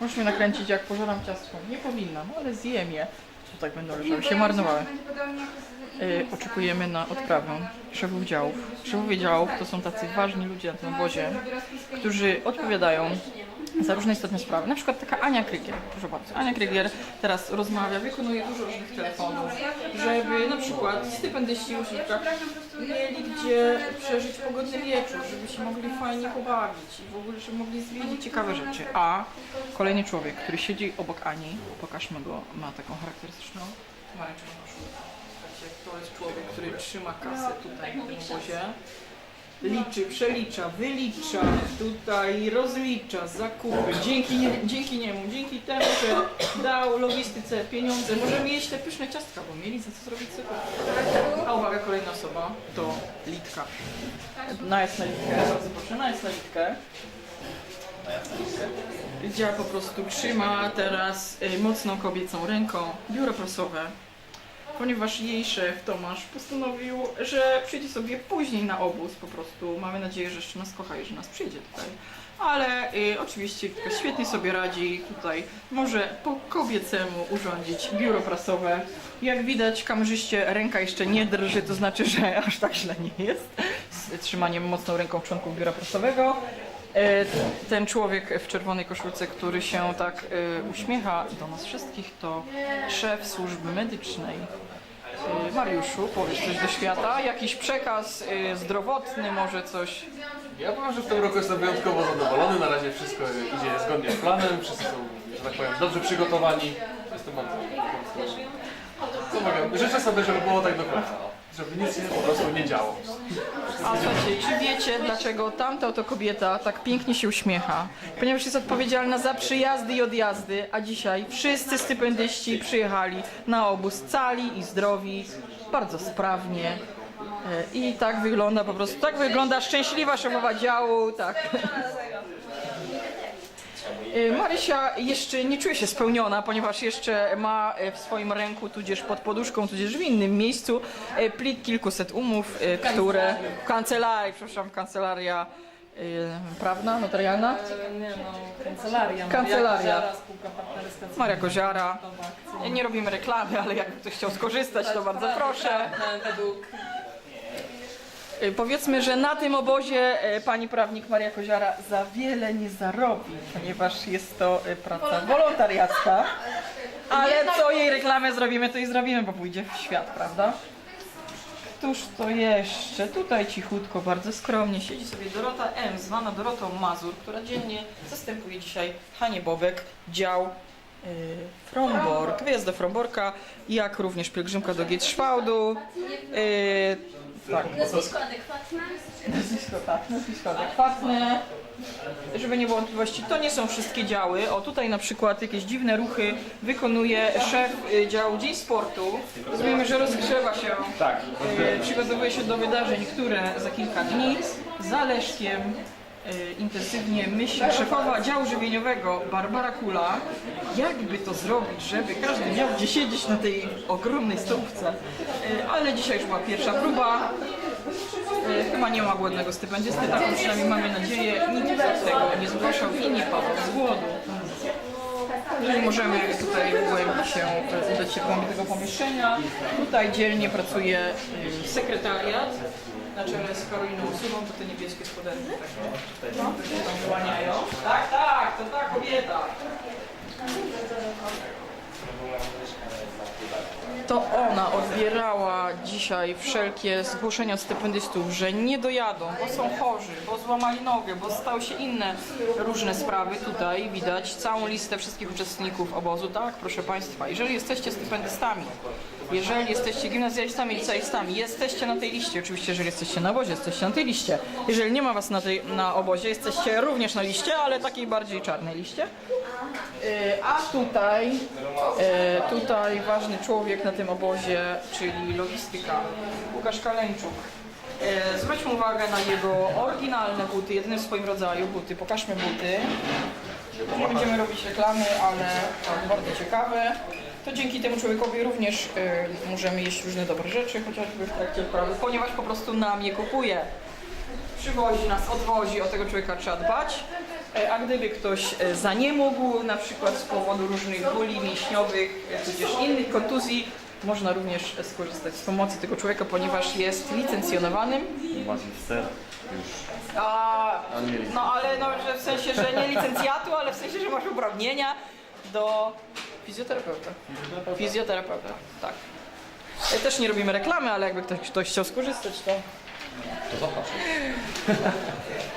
Możesz mnie nakręcić, jak pożeram ciastko. Nie powinnam, ale zjem je. Tu tak będą leżały, się marnowały. Y, oczekujemy na odprawę szefów działów. Szefowie działów to są tacy ważni ludzie na tym obozie, którzy odpowiadają za różne istotne sprawy. Na przykład taka Ania Krygier, proszę bardzo. Ania Krygier teraz rozmawia, wykonuje dużo różnych telefonów, żeby na przykład stypendyści uczniówka mieli gdzie przeżyć pogodny wieczór, żeby się mogli fajnie pobawić i w ogóle, żeby mogli zwiedzić ciekawe rzeczy. A kolejny człowiek, który siedzi obok Ani, pokażmy go, ma taką Słuchajcie, to jest człowiek, który trzyma kasę tutaj na tym obozie. Liczy, przelicza, wylicza, tutaj rozlicza zakupy. Dzięki, nie, dzięki niemu, dzięki temu, że dał logistyce pieniądze, możemy jeść te pyszne ciastka, bo mieli za co zrobić zakupy. A uwaga, kolejna osoba to Litka. Najedź na Litkę, bardzo proszę, najedź na Litkę. Lidia po prostu trzyma teraz y, mocną kobiecą ręką biuro prasowe, ponieważ jej szef Tomasz postanowił, że przyjdzie sobie później na obóz po prostu. Mamy nadzieję, że jeszcze nas kocha i że nas przyjdzie tutaj. Ale y, oczywiście świetnie sobie radzi tutaj. Może po kobiecemu urządzić biuro prasowe. Jak widać kamerzyście ręka jeszcze nie drży, to znaczy, że aż tak źle nie jest. Z trzymaniem mocną ręką członków biura prasowego. E, Ten człowiek w czerwonej koszulce, który się tak e, uśmiecha do nas wszystkich, to szef służby medycznej. E, Mariuszu, powiesz coś do świata? Jakiś przekaz e, zdrowotny, może coś? Ja powiem, że w tym roku jestem wyjątkowo zadowolony. Na razie wszystko idzie zgodnie z planem. Wszyscy są, że tak powiem, dobrze przygotowani. Jestem bardzo bardzo- mogę? Życzę sobie, żeby było tak do końca. Żeby nic się po prostu nie działo. A słuchajcie, czy wiecie, dlaczego tamta oto kobieta tak pięknie się uśmiecha? Ponieważ jest odpowiedzialna za przyjazdy i odjazdy, a dzisiaj wszyscy stypendyści przyjechali na obóz cali i zdrowi, bardzo sprawnie. E, I tak wygląda po prostu, tak wygląda szczęśliwa szefowa działu, tak. E, Marysia jeszcze nie czuje się spełniona, ponieważ jeszcze ma e, w swoim ręku, tudzież pod poduszką, tudzież w innym miejscu e, plik kilkuset umów, e, które kancelarii, przepraszam, kancelaria e, prawna, notarialna, Nie no, kancelaria. Kancelaria. Maria Koziara, akcja. Nie robimy reklamy, ale jakby ktoś chciał skorzystać, to bardzo proszę. Prawne Według E, Powiedzmy, że na tym obozie e, pani prawnik Maria Koziara za wiele nie zarobi, ponieważ jest to e, praca wolontariacka. Ale co jej reklamę zrobimy, to jej zrobimy, bo pójdzie w świat, prawda? Któż to jeszcze? Tutaj cichutko, bardzo skromnie siedzi sobie Dorota M., zwana Dorotą Mazur, która dziennie zastępuje dzisiaj Hanie Bobek, dział y, Fromborg, wyjazd do Fromborka, jak również pielgrzymka do Gietrzwałdu. Y, tak, Nazwisko adekwatne. Nazwisko tak, nazwisko adekwatne. Żeby nie było wątpliwości, to nie są wszystkie działy. O, tutaj na przykład jakieś dziwne ruchy wykonuje szef y, działu Dzień Sportu. Rozumiemy, że rozgrzewa się, Tak. y, przygotowuje się do wydarzeń, które za kilka dni. Z Leszkiem intensywnie myśli szefowa działu żywieniowego Barbara Kula, jakby to zrobić, żeby każdy miał gdzie siedzieć na tej ogromnej stołówce. Y, Ale dzisiaj już była pierwsza próba. E, Chyba nie ma głodnego stypendysty, taką przynajmniej mamy nadzieję. Nikt z tego nie zgłaszał i nie padł z głodu. Jeżeli możemy tutaj głębiej się, e, udać się w głębi tego pomieszczenia. Tutaj dzielnie pracuje e, sekretariat na czele z Karoliną Usługą, to te niebieskie spodenki takie no, tam wyłaniają. Tak, tak, to ta kobieta. To ona odbierała dzisiaj wszelkie zgłoszenia stypendystów, że nie dojadą, bo są chorzy, bo złamali nogę, bo stały się inne różne sprawy. Tutaj widać całą listę wszystkich uczestników obozu. Tak, proszę Państwa, jeżeli jesteście stypendystami, jeżeli jesteście gimnazjalistami, licealistami, jesteście na tej liście, oczywiście jeżeli jesteście na obozie, jesteście na tej liście. Jeżeli nie ma Was na, tej, na obozie, jesteście również na liście, ale takiej bardziej czarnej liście. E, A tutaj, e, tutaj ważny człowiek na tym obozie, czyli logistyka, Łukasz Kaleńczuk. E, Zwróćmy uwagę na jego oryginalne buty, jedyne w swoim rodzaju buty. Pokażmy buty. Nie będziemy robić reklamy, ale to bardzo ciekawe. To dzięki temu człowiekowi również e, możemy jeść różne dobre rzeczy, chociażby w trakcie wprawy, ponieważ po prostu nam je kupuje przywozi nas, odwozi, o tego człowieka trzeba dbać. E, A gdyby ktoś e, zaniemógł, na przykład z powodu różnych bóli mięśniowych, tudzież innych kontuzji, można również e, skorzystać z pomocy tego człowieka, ponieważ jest licencjonowanym. Magister już. A, nie no ale no, że w sensie, że nie licencjatu, ale w sensie, że masz uprawnienia do fizjoterapeuta. Fizjoterapeuta, tak. E, Też nie robimy reklamy, ale jakby ktoś, ktoś chciał skorzystać, to To zapraszam.